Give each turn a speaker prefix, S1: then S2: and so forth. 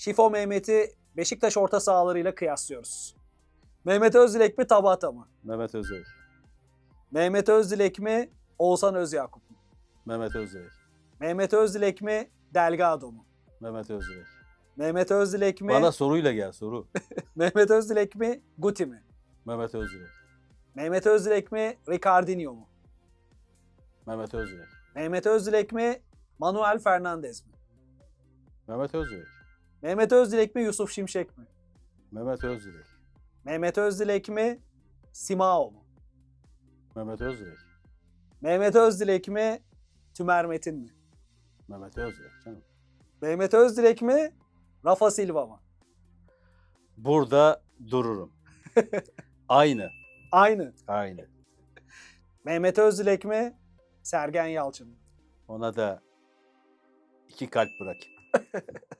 S1: Şifo Mehmet'i Beşiktaş orta sahalarıyla kıyaslıyoruz. Mehmet Özdilek mi Tabata mı?
S2: Mehmet Özdilek.
S1: Mehmet Özdilek mi Oğuzhan Özyakup mu?
S2: Mehmet Özdilek.
S1: Mehmet Özdilek mi Delgado mu?
S2: Mehmet Özdilek.
S1: Mehmet Özdilek mi
S2: Bana soruyla gel soru.
S1: Mehmet Özdilek mi Guti mi?
S2: Mehmet Özdilek.
S1: Mehmet Özdilek mi Ricardinho mu?
S2: Mehmet Özdilek.
S1: Mehmet Özdilek mi Manuel Fernandez mi?
S2: Mehmet Özdilek.
S1: Mehmet Özdilek mi Yusuf Şimşek mi?
S2: Mehmet Özdilek.
S1: Mehmet Özdilek mi Simao mu?
S2: Mehmet Özdilek.
S1: Mehmet Özdilek mi Tümer Metin mi?
S2: Mehmet Özdilek canım.
S1: Mehmet Özdilek mi Rafa Silva mı?
S2: Burada dururum. Aynı.
S1: Aynı.
S2: Aynı.
S1: Mehmet Özdilek mi Sergen Yalçın mı?
S2: Ona da iki kalp bırak.